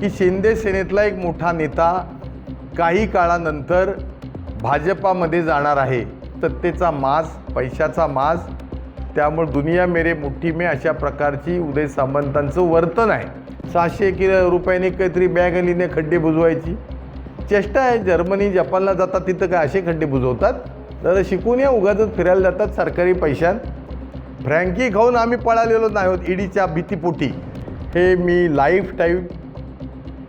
की शिंदे सेनेतला एक मोठा नेता काही काळानंतर भाजपामध्ये जाणार आहे. सत्तेचा मास पैशाचा मास. त्यामुळे दुनिया मेरे मुठ्ठी मे अशा प्रकारची उदय सामंतांचं वर्तन आहे. सहाशे किलो रुपयाने काहीतरी बॅग लिहिणे खड्डे बुजवायची. चेष्टा आहे जर्मनी जपानला जातात तिथं काय असे खड्डे बुजवतात? तर शिकून या उगाच फिरायला जातात सरकारी पैशात. फ्रँकी खाऊन आम्ही पळालेलो नाही आहोत ईडीच्या भीतीपोटी. हे मी लाईफ टाईम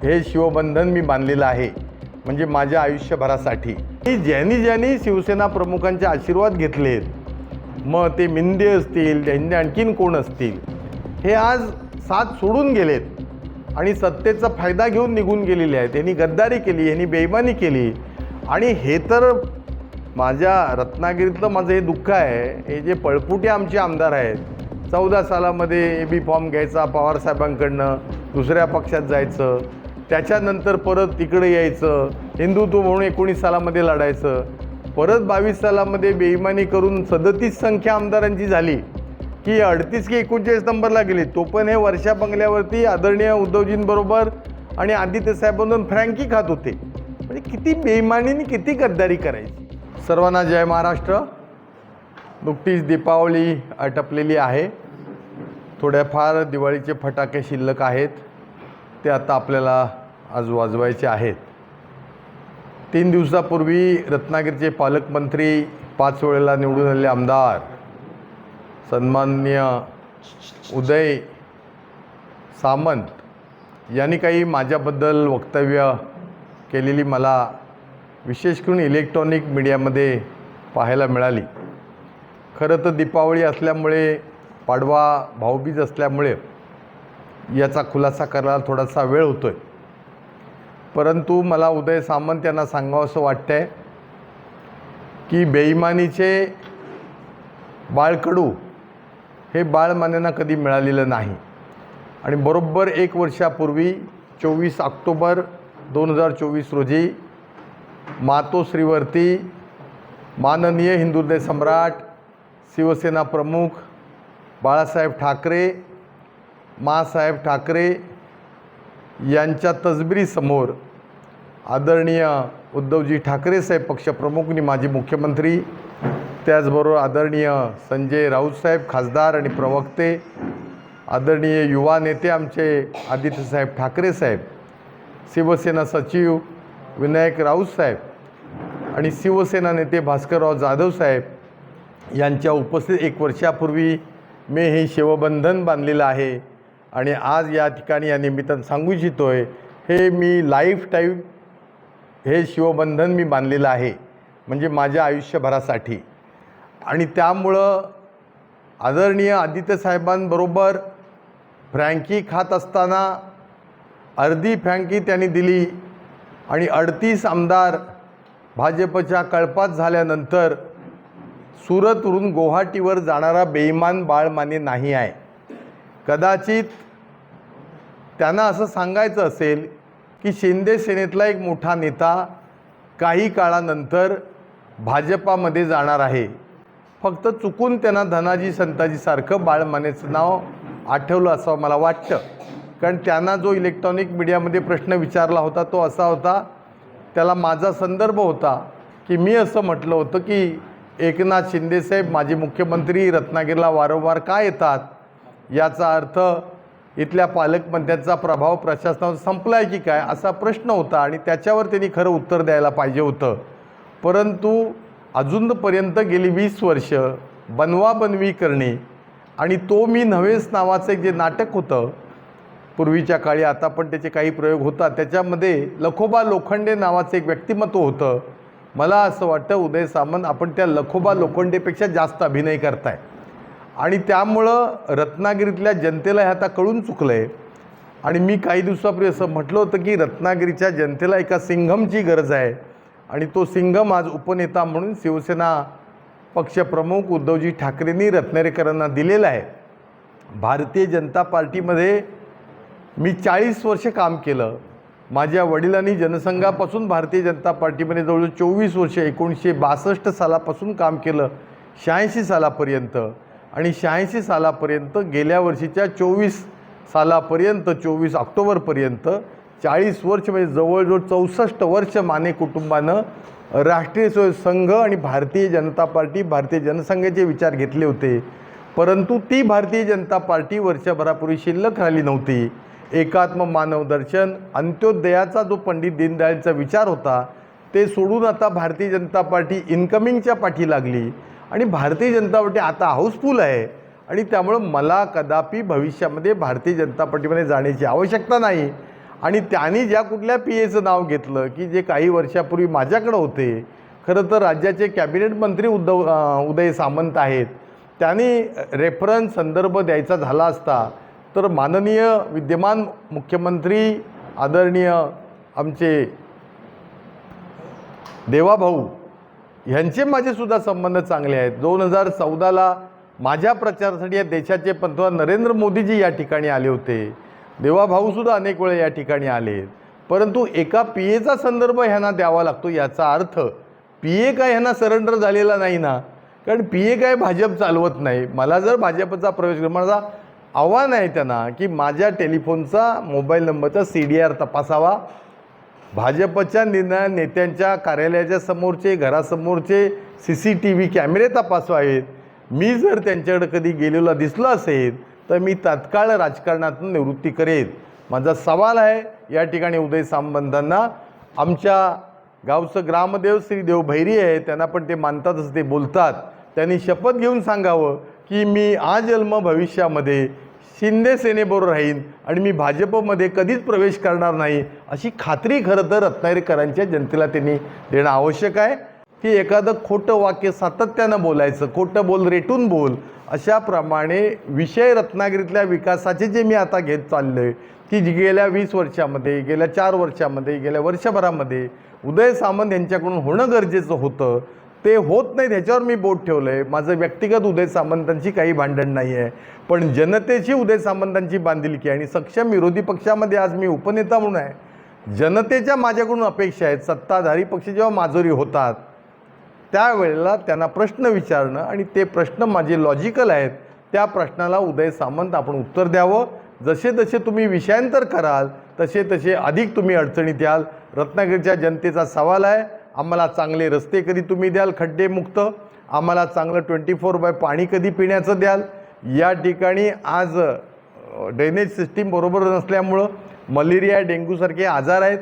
हे शिवबंधन मी बांधलेलं आहे म्हणजे माझ्या आयुष्यभरासाठी. की ज्यांनी ज्यांनी शिवसेना प्रमुखांचे आशीर्वाद घेतलेत मग ते मिंदे असतील त्यांनी आणखीन कोण असतील हे आज साथ सोडून गेलेत आणि सत्तेचा फायदा घेऊन निघून गेलेले आहेत. यांनी गद्दारी केली यांनी बेईमानी केली. आणि हे तर माझ्या रत्नागिरीतलं माझं हे दुःख आहे. हे जे पळपुटे आमचे आमदार आहेत चौदा सालामध्ये ए बी फॉर्म घ्यायचा पवारसाहेबांकडनं दुसऱ्या पक्षात जायचं त्याच्यानंतर परत तिकडे यायचं. हिंदुत्व म्हणून एकोणीस सालामध्ये लढायचं. परत बावीस सालामध्ये बेईमानी करून सदतीस संख्या आमदारांची झाली. की अडतीस की एकोणचाळीस नंबरला गेली. तो पण हे वर्षा बंगल्यावरती आदरणीय उद्धवजींबरोबर आणि आदित्य साहेबांकडून फ्रँकी खात होते. म्हणजे किती बेईमानीने किती गद्दारी करायची. सर्वांना जय महाराष्ट्र. नुकतीच दीपावली आटपलेली आहे. थोड्याफार दिवाळीचे फटाके शिल्लक आहेत. ते आता आपल्याला आज वाजवायचे आहेत. तीन दिवसापूर्वी रत्नागिरीचे पालकमंत्री पाच वेळेला निवडून आलेले आमदार सन्माननीय उदय सामंत यांनी काही माझ्याबद्दल वक्तव्य केलेली मला विशेष करून इलेक्ट्रॉनिक मीडियामध्ये पाहायला मिळाली. खरं तर दीपावली असल्यामुळे पाडवा भाऊबीज असल्यामुळे याचा खुलासा करायला थोडासा वेळ होतो आहे परंतु मला उदय सामंत यांना सांगावं असं वाटतं आहे की बेईमानीचे बाळकडू हे बाळमान्यांना कधी मिळालेलं नाही. आणि बरोबर एक वर्षापूर्वी चोवीस ऑक्टोबर दोन हजार चोवीस रोजी मातोश्रीवरती माननीय हिंदुदय सम्राट शिवसेना प्रमुख बाळासाहेब ठाकरे मासाहेब ठाकरे यांच्या तजबिरीसमोर आदरणीय उद्धवजी ठाकरे साहेब पक्षप्रमुख आणि माजी मुख्यमंत्री त्याचबरोबर आदरणीय संजय राऊतसाहेब खासदार आणि प्रवक्ते आदरणीय युवा नेते आमचे आदित्यसाहेब ठाकरे साहेब शिवसेना सचिव विनायक राऊत साहेब आणि शिवसेना नेते भास्करराव जाधव साहेब यांच्या उपस्थित एक वर्षापूर्वी मी हे शिवबंधन बांधलेलं आहे. आणि आज या ठिकाणी या निमित्तानं सांगू इच्छितो आहे हे मी लाईफ टाईम हे शिवबंधन मी बांधलेलं आहे म्हणजे माझ्या आयुष्यभरासाठी. आणि त्यामुळं आदरणीय आदित्य साहेबांबरोबर फ्रँकी खात असताना अर्धी फ्रँकी त्यांनी दिली आणि अडतीस आमदार भाजपच्या कळपात झाल्यानंतर सुरतवरून गुवाहाटीवर जाणारा बेईमान बाळ माने नाही आहे. कदाचित त्यांना असं सांगायचं असेल की शिंदे सेनेतला एक मोठा नेता काही काळानंतर भाजपामध्ये जाणार आहे. फक्त चुकून त्यांना धनाजी संताजीसारखं बाळमानेचं नाव आठवलं असं मला वाटतं. कारण त्यांना जो इलेक्ट्रॉनिक मीडियामध्ये प्रश्न विचारला होता तो असा होता त्याला माझा संदर्भ होता की मी असं म्हटलं होतं की एकनाथ शिंदेसाहेब माजी मुख्यमंत्री रत्नागिरीला वारंवार का येतात? याचा अर्थ इथल्या पालकमंत्र्यांचा प्रभाव प्रशासनावर संपला आहे की काय असा प्रश्न होता आणि त्याच्यावर त्यांनी खरं उत्तर द्यायला पाहिजे होतं. परंतु अजूनपर्यंत गेली वीस वर्ष बनवाबनवी करणे आणि तो मी नव्हेस नावाचं एक जे नाटक होतं पूर्वीच्या काळी आता पण त्याचे काही प्रयोग होतात. त्याच्यामध्ये लखोबा लोखंडे नावाचं एक व्यक्तिमत्व होतं. मला असं वाटतं उदय सामंत आपण त्या लखोबा लोखंडेपेक्षा जास्त अभिनय करताय. आणि त्यामुळं रत्नागिरीतल्या जनतेला हे आता कळून चुकलं आहे आणि मी काही दिवसापूर्वी असं म्हटलं होतं की रत्नागिरीच्या जनतेला एका सिंघमची गरज आहे. आणि तो सिंघम आज उपनेता म्हणून शिवसेना पक्षप्रमुख उद्धवजी ठाकरेंनी रत्नागिरीकरांना दिलेला आहे. भारतीय जनता पार्टीमध्ये मी चाळीस वर्ष काम केलं. माझ्या वडिलांनी जनसंघापासून भारतीय जनता पार्टीमध्ये जवळजवळ चोवीस वर्ष एकोणीसशे बासष्ट सालापासून काम केलं. शहाऐंशी सालापर्यंत. आणि शहाऐंशी सालापर्यंत गेल्या वर्षीच्या चोवीस सालापर्यंत चोवीस ऑक्टोबरपर्यंत चाळीस वर्ष म्हणजे जवळजवळ चौसष्ट वर्ष माने कुटुंबानं राष्ट्रीय स्वयं संघ आणि भारतीय जनता पार्टी भारतीय जनसंघाचे विचार घेतले होते. परंतु ती भारतीय जनता पार्टी वर्षभरापूर्वी शिल्लक राहिली नव्हती. एकात्म मानवदर्शन अंत्योदयाचा जो पंडित दीनदयाळचा विचार होता ते सोडून आता भारतीय जनता पार्टी इन्कमिंगच्या पाठी लागली. आणि भारतीय जनता पार्टी आता हाऊसफुल आहे. आणि त्यामुळं मला कदापि भविष्यामध्ये भारतीय जनता पार्टीमध्ये जाण्याची आवश्यकता नाही. आणि त्यांनी ज्या कुठल्या पी एचं नाव घेतलं की जे काही वर्षापूर्वी माझ्याकडं होते खरं तर राज्याचे कॅबिनेट मंत्री उद्धव उदय सामंत आहेत. त्यांनी रेफरन्स संदर्भ द्यायचा झाला असता तर माननीय विद्यमान मुख्यमंत्री आदरणीय आमचे देवाभाऊ ह्यांचे माझेसुद्धा संबंध चांगले आहेत. दोन हजार चौदाला माझ्या प्रचारासाठी या देशाचे पंतप्रधान नरेंद्र मोदीजी या ठिकाणी आले होते. देवाभाऊसुद्धा अनेक वेळा या ठिकाणी आले. परंतु एका पी एचा संदर्भ ह्यांना द्यावा लागतो याचा अर्थ पी ए काय ह्यांना सरेंडर झालेला नाही ना? कारण पी ए काय भाजप चालवत नाही. मला जर भाजपचा प्रवेश माझा आव्हान आहे त्यांना की माझ्या टेलिफोनचा मोबाईल नंबरचा सी डी आर तपासावा. भाजपच्या निर्णय नेत्यांच्या कार्यालयाच्या समोरचे घरासमोरचे सी सी टी व्ही कॅमेरे तपासवावेत. मी जर त्यांच्याकडे कधी गेलेला दिसलो असेल तर मी तात्काळ राजकारणातून निवृत्ती करेन माझा सवाल आहे या ठिकाणी उदय सामंतांना आमच्या गावचं ग्रामदेव श्री देव भैरी आहे त्यांना पण ते मानतातच ते बोलतात. त्यांनी शपथ घेऊन सांगावं की मी आजन्म भविष्यामध्ये शिंदे सेनेबरोबर राहीन आणि मी भाजपमध्ये कधीच प्रवेश करणार नाही अशी खात्री खरं तर रत्नागिरीकरांच्या जनतेला त्यांनी देणं आवश्यक आहे. की एखादं खोटं वाक्य सातत्यानं बोलायचं खोटं बोल रेटून बोल अशाप्रमाणे विषय रत्नागिरीतल्या विकासाचे जे मी आता घेत चाललो आहे की जी गेल्या वीस वर्षामध्ये गेल्या चार वर्षामध्ये गेल्या वर्षभरामध्ये उदय सामंत यांच्याकडून होणं गरजेचं होतं ते होत नाही ह्याच्यावर मी बोट ठेवलं आहे माझं व्यक्तिगत उदय सामंतांची काही भांडण नाही आहे पण जनतेची उदय सामंतांची बांधिलकी आणि सक्षम विरोधी पक्षामध्ये आज मी उपनेता म्हणून आहे. जनतेच्या माझ्याकडून अपेक्षा आहेत सत्ताधारी पक्ष जेव्हा माजोरी होतात त्यावेळेला त्यांना प्रश्न विचारणं आणि ते प्रश्न माझे लॉजिकल आहेत त्या प्रश्नाला उदय सामंत आपण उत्तर द्यावं. जसे जसे तुम्ही विषयांतर कराल तसे तसे अधिक तुम्ही अडचणीत याल. रत्नागिरीच्या जनतेचा सवाल आहे. आम्हाला चांगले रस्ते कधी तुम्ही द्याल? खड्डेमुक्त. आम्हाला चांगलं ट्वेंटी फोर बाय पाणी कधी पिण्याचं द्याल? या ठिकाणी आज ड्रेनेज सिस्टीम बरोबर नसल्यामुळं मलेरिया डेंग्यूसारखे आजार आहेत.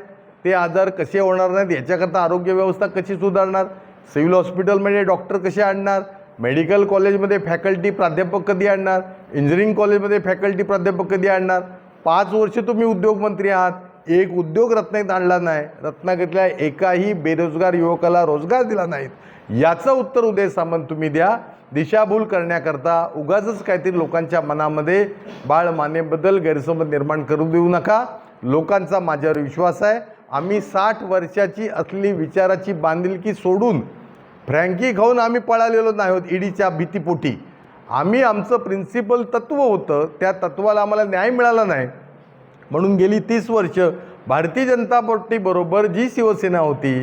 ते आजार कसे होणार नाहीत? याच्याकरता आरोग्य व्यवस्था कशी सुधारणार? सिव्हिल हॉस्पिटलमध्ये डॉक्टर कसे आणणार? मेडिकल कॉलेजमध्ये फॅकल्टी प्राध्यापक कधी आणणार? इंजिनिअरिंग कॉलेजमध्ये फॅकल्टी प्राध्यापक कधी आणणार? पाच वर्ष तुम्ही उद्योगमंत्री आहात. एक उद्योग रत्नागिरीत आणला नाही. रत्नागिरीतल्या एकाही बेरोजगार युवकाला रोजगार दिला नाहीत. याचं उत्तर उदय सामंत तुम्ही द्या. दिशाभूल करण्याकरता उगाचच काहीतरी लोकांच्या मनामध्ये बाळ मानेबद्दल गैरसमज निर्माण करू देऊ नका. लोकांचा माझ्यावर विश्वास आहे. आम्ही साठ वर्षाची असली विचाराची बांधिलकी सोडून फ्रँकी खाऊन आम्ही पळालेलो नाही आहोत ईडीच्या भीतीपोटी. आम्ही आमचं प्रिन्सिपल तत्त्व होतं. त्या तत्त्वाला आम्हाला न्याय मिळाला नाही. म्हणून गेली तीस वर्ष भारतीय जनता पार्टीबरोबर जी शिवसेना होती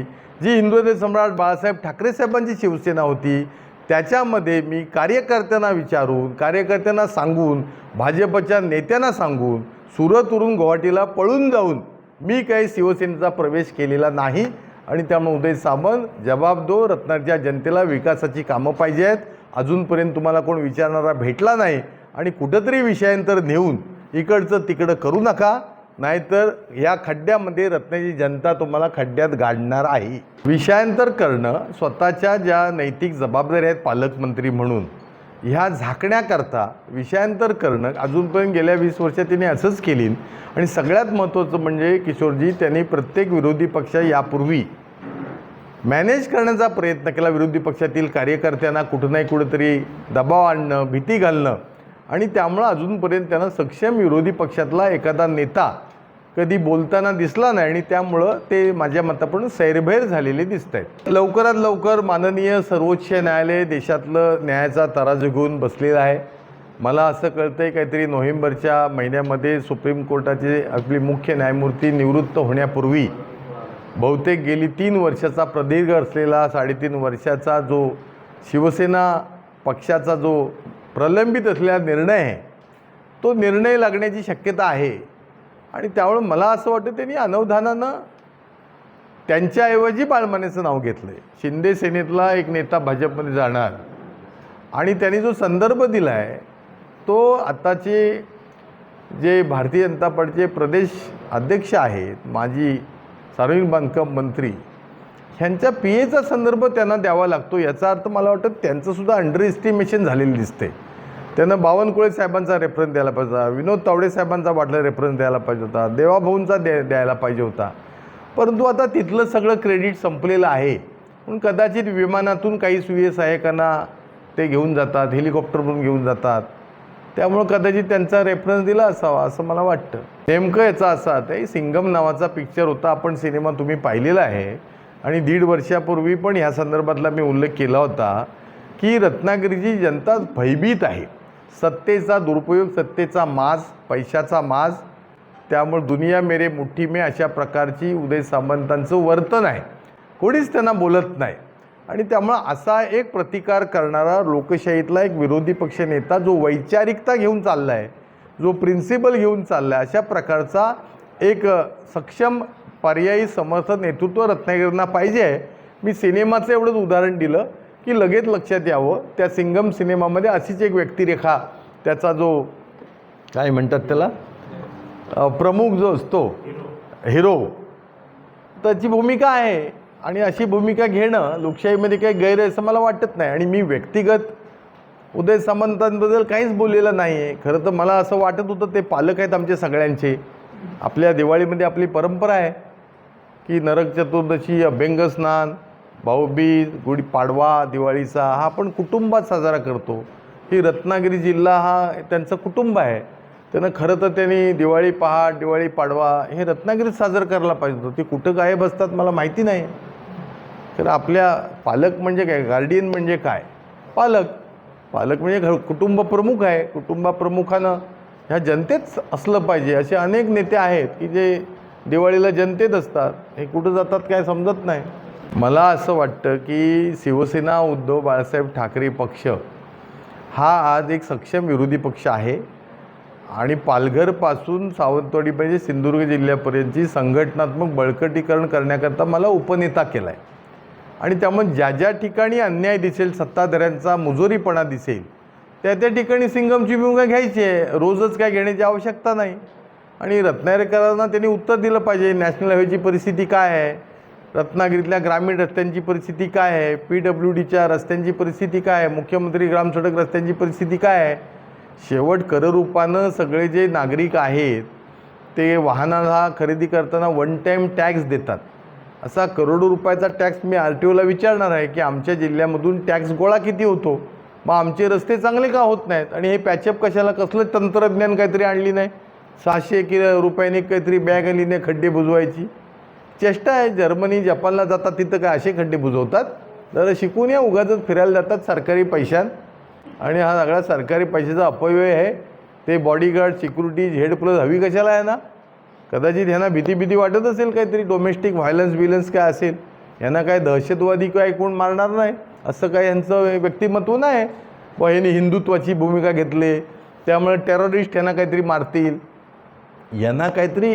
जी हिंदुत्व सम्राट बाळासाहेब ठाकरे साहेबांची शिवसेना होती त्याच्यामध्ये मी कार्यकर्त्यांना विचारून कार्यकर्त्यांना सांगून भाजपच्या नेत्यांना सांगून सुरतवरून गुवाहाटीला पळून जाऊन मी काही शिवसेनेचा प्रवेश केलेला नाही. आणि त्यामुळे उदय सामंत जबाब दो रत्नाच्या जनतेला विकासाची कामं पाहिजे आहेत. अजूनपर्यंत तुम्हाला कोण विचारणारा भेटला नाही. आणि कुठंतरी विषयांतर नेऊन इकडचं तिकडं करू नका नाहीतर या खड्ड्यामध्ये रत्नाची जनता तुम्हाला खड्ड्यात गाडणार आहे. विषयांतर करणं स्वतःच्या ज्या नैतिक जबाबदाऱ्या आहेत पालकमंत्री म्हणून ह्या झाकण्याकरता विषयांतर करणं अजूनपर्यंत गेल्या वीस वर्षात त्यांनी असंच केली आणि सगळ्यात महत्त्वाचं म्हणजे किशोरजी त्यांनी प्रत्येक विरोधी पक्ष यापूर्वी मॅनेज करण्याचा प्रयत्न केला. विरोधी पक्षातील कार्यकर्त्यांना कुठं नाही कुठंतरी दबाव आणणं भीती घालणं. आणि त्यामुळं अजूनपर्यंत त्यांना सक्षम विरोधी पक्षातला एखादा नेता कधी बोलताना दिसला नाही आणि त्यामुळं ते माझ्या मतापण सैरभैर झालेले दिसत आहेत लवकरात लवकर माननीय सर्वोच्च न्यायालय देशातलं न्यायाचा तराजू घेऊन बसलेलं आहे. मला असं कळतं आहे काहीतरी नोव्हेंबरच्या महिन्यामध्ये सुप्रीम कोर्टाचे आपली मुख्य न्यायमूर्ती निवृत्त होण्यापूर्वी बहुतेक गेली तीन वर्षाचा प्रदीर्घ असलेला साडेतीन वर्षाचा जो शिवसेना पक्षाचा जो प्रलंबित असलेला निर्णय आहे तो निर्णय लागण्याची शक्यता आहे. आणि त्यामुळं मला असं वाटतं त्यांनी अनवधानानं त्यांच्याऐवजी बाळमानेचं नाव घेतलं आहे शिंदे सेनेतला एक नेता भाजपमध्ये जाणार. आणि त्यांनी जो संदर्भ दिला आहे तो आत्ताचे जे भारतीय जनता पार्टीचे प्रदेश अध्यक्ष आहेत माजी सार्वजनिक बांधकाम मंत्री ह्यांच्या पी एचा संदर्भ त्यांना द्यावा लागतो. याचा अर्थ मला वाटतं त्यांचंसुद्धा अंडर एस्टिमेशन झालेलं दिसते त्यांना बावनकुळे साहेबांचा रेफरन्स द्यायला पाहिजे होता. विनोद तावडे साहेबांचा वाटलं रेफरन्स द्यायला पाहिजे होता. देवाभाऊंचा द्या द्यायला पाहिजे होता. परंतु आता तिथलं सगळं क्रेडिट संपलेलं आहे. म्हणून कदाचित विमानातून काही सुये सहाय्यकांना ते घेऊन जातात हेलिकॉप्टरवरून घेऊन जातात. त्यामुळं कदाचित त्यांचा रेफरन्स दिला असावा असं मला वाटतं. नेमकं याचा असा ते सिंगम नावाचा पिक्चर होता. आपण सिनेमा तुम्ही पाहिलेला आहे. आणि दीड वर्षापूर्वी पण या संदर्भातला मी उल्लेख केला होता की रत्नागिरीची जनता भयभीत आहे. सत्तेचा दुरुपयोग सत्तेचा माज पैशाचा माज त्यामुळे दुनिया मेरे मुठ्ठी मे अशा प्रकारची उदय सामंतांचं वर्तन आहे. कोणीच त्यांना बोलत नाही. आणि त्यामुळं असा एक प्रतिकार करणारा लोकशाहीतला एक विरोधी पक्ष नेता जो वैचारिकता घेऊन चालला आहे जो प्रिन्सिपल घेऊन चालला आहे अशा प्रकारचा एक सक्षम पर्यायी समर्थ नेतृत्व रत्नागिरींना पाहिजे आहे. मी सिनेमाचं एवढंच उदाहरण दिलं की लगेच लक्षात यावं. त्या सिंगम सिनेमामध्ये अशीच एक व्यक्तिरेखा त्याचा जो काय म्हणतात त्याला? प्रमुख जो असतो हिरो त्याची भूमिका आहे. आणि अशी भूमिका घेणं लोकशाहीमध्ये काही गैर आहे असं मला वाटत नाही. आणि मी व्यक्तिगत उदय सामंतांबद्दल काहीच बोललेलं नाही आहे खरं तर मला असं वाटत होतं ते पालक आहेत आमचे सगळ्यांचे. आपल्या दिवाळीमध्ये आपली परंपरा आहे. की नरक चतुर्दशी अभ्यंगस्नान भाऊबीज गुढीपाडवा दिवाळीचा हा आपण कुटुंबात साजरा करतो. ही रत्नागिरी जिल्हा हा त्यांचं कुटुंब आहे. त्यानं खरं तर त्यांनी दिवाळी पहाट दिवाळी पाडवा हे रत्नागिरीत साजरं करायला पाहिजे होतं. ते कुठं गायब असतात मला माहिती नाही. तर आपल्या पालक म्हणजे काय? गार्डियन म्हणजे काय? पालक. पालक म्हणजे घर कुटुंब प्रमुख आहे. कुटुंबाप्रमुखानं ह्या जनतेत असलं पाहिजे. असे अनेक नेते आहेत की जे दिवाळीला जनतेत असतात. हे कुठं जातात काय समजत नाही. मला असं वाटतं की शिवसेना उद्धव बाळासाहेब ठाकरे पक्ष हा आज एक सक्षम विरोधी पक्ष आहे. आणि पालघरपासून सावंतवाडी म्हणजे सिंधुदुर्ग जिल्ह्यापर्यंतची संघटनात्मक बळकटीकरण करण्याकरता मला उपनेता केला आहे आणि त्यामुळे ज्या ज्या ठिकाणी अन्याय दिसेल सत्ताधाऱ्यांचा मुजोरीपणा दिसेल त्या त्या ठिकाणी सिंगमची भूमिका घ्यायची आहे. रोजच काय घेण्याची आवश्यकता नाही. आणि रत्नागिरीकरांना त्यांनी उत्तर दिलं पाहिजे नॅशनल हायवेची परिस्थिती काय आहे? रत्नागिरीतल्या ग्रामीण रस्त्यांची परिस्थिती काय आहे? पी डब्ल्यू डीच्या रस्त्यांची परिस्थिती काय आहे? मुख्यमंत्री ग्रामसडक रस्त्यांची परिस्थिती काय आहे? शेवट कररूपानं सगळे जे नागरिक आहेत ते वाहनाला खरेदी करताना वन टाईम टॅक्स देतात. असा करोडो रुपयाचा टॅक्स मी आर टी ओला विचारणार आहे की आमच्या जिल्ह्यामधून टॅक्स गोळा किती होतो? मग आमचे रस्ते चांगले का होत नाहीत? आणि हे पॅचअप कशाला? कसलं तंत्रज्ञान काहीतरी आणली नाही? सहाशे किलो रुपयाने काहीतरी बॅग आली खड्डे बुजवायची. चेष्टा आहे जर्मनी जपानला जातात तिथं काय असे खड्डे बुजवतात? तर शिकून या उगाच फिरायला जातात सरकारी पैशात. आणि हा सगळा सरकारी पैशाचा अपव्यय आहे. ते बॉडीगार्ड सिक्युरिटीज हेड प्लस हवी कशाला आहे ना? कदाचित ह्यांना भीती भीती वाटत असेल काहीतरी डोमेस्टिक व्हायलन्स बिलन्स काय असेल? यांना काय दहशतवादी काय कोण मारणार नाही? असं काय यांचं व्यक्तिमत्व नाही? व यांनी हिंदुत्वाची भूमिका घेतली. त्यामुळे टेररिस्ट यांना काहीतरी मारतील. यांना काहीतरी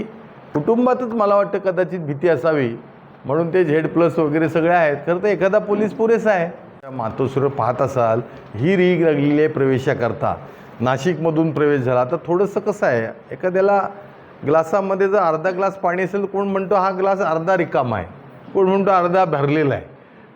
कुटुंबातच मला वाटतं कदाचित भीती असावी. म्हणून ते झेड प्लस वगैरे सगळे आहेत. खरं तर एखादा पोलीस पुरेसा आहे. मातोश्वर पाहत असाल ही रीग लागलेली आहे प्रवेशाकरता. नाशिकमधून प्रवेश झाला. आता थोडंसं कसं आहे एखाद्याला ग्लासामध्ये जर अर्धा ग्लास पाणी असेल कोण म्हणतो हा ग्लास अर्धा रिकामा आहे? कोण म्हणतो अर्धा भरलेला आहे?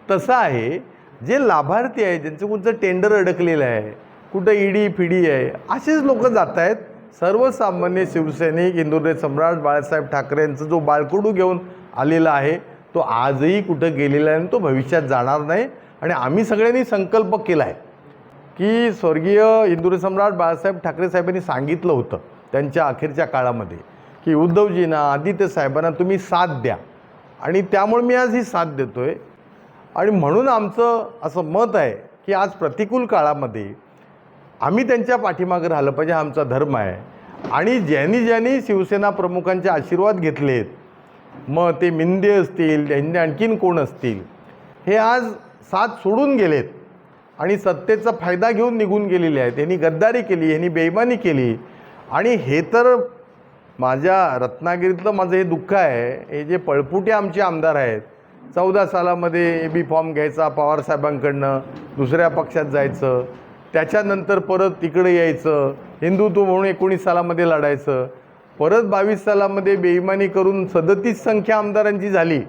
तसं आहे जे लाभार्थी आहे ज्यांचं कोणतं टेंडर अडकलेलं आहे कुठं ईडी फिडी आहे असेच लोक जात आहेत सर्वसामान्य शिवसैनिक इंदुरचे सम्राट बाळासाहेब ठाकरे यांचा जो बाळकुडू घेऊन आलेला आहे तो आजही कुठं गेलेला आहे आणि तो भविष्यात जाणार नाही. आणि आम्ही सगळ्यांनी संकल्प केला आहे की स्वर्गीय इंदुरे सम्राट बाळासाहेब ठाकरे साहेबांनी सांगितलं होतं त्यांच्या अखेरच्या काळामध्ये की उद्धवजींना आदित्य साहेबांना तुम्ही साथ द्या. आणि त्यामुळे मी आज ही साथ देतो आहे आणि म्हणून आमचं असं मत आहे की आज प्रतिकूल काळामध्ये आम्ही त्यांच्या पाठीमागं राहिलं पाहिजे हा आमचा धर्म आहे. आणि ज्यांनी ज्यांनी शिवसेना प्रमुखांचे आशीर्वाद घेतलेत मग ते मिंदे असतील त्यांनी आणखीन कोण असतील हे आज साथ सोडून गेलेत. आणि सत्तेचा फायदा घेऊन निघून गेलेले आहेत. यांनी गद्दारी केली यांनी बेईमानी केली. आणि हे तर माझ्या रत्नागिरीतलं माझं हे दुःख आहे. हे जे पळपुटे आमचे आमदार आहेत चौदा सालामध्ये ए बी फॉर्म घ्यायचा पवारसाहेबांकडनं दुसऱ्या पक्षात जायचं त्याच्यानंतर परत तिकडे यायचं. हिंदुत्व म्हणून एकोणीस सालामध्ये लढायचं. परत बावीस सालामध्ये बेईमानी करून सदतीस संख्या आमदारांची झाली.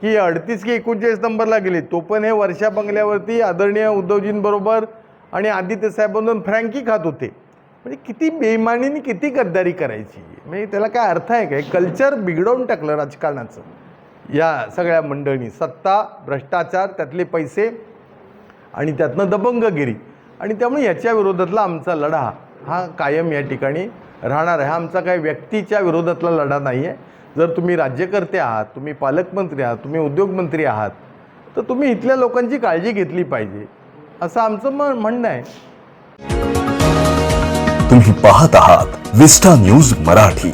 की अडतीस की एकोणचाळीस नंबरला गेले. तो पण हे वर्षा बंगल्यावरती आदरणीय उद्धवजींबरोबर आणि आदित्य साहेबांवरून फ्रँकी खात होते. म्हणजे किती बेईमानीने किती गद्दारी करायची. म्हणजे त्याला काय अर्थ आहे काय कल्चर बिघडवून टाकलं राजकारणाचं. या सगळ्या मंडळींनी. सत्ता भ्रष्टाचार त्यातले पैसे आणि त्यातनं दबंगगिरी. आणि त्यामुळे याच्या विरोधातला आमचा लढा हा कायम या ठिकाणी राहणार आहे. हा आमचा काही व्यक्तीच्या विरोधातला लढा नाही आहे जर तुम्ही राज्यकर्ते आहात तुम्ही पालकमंत्री आहात तुम्ही उद्योगमंत्री आहात तर तुम्ही इथल्या लोकांची काळजी घेतली पाहिजे असं आमचं म म्हणणं आहे. तुम्ही पाहत आहात विस्टा न्यूज मराठी.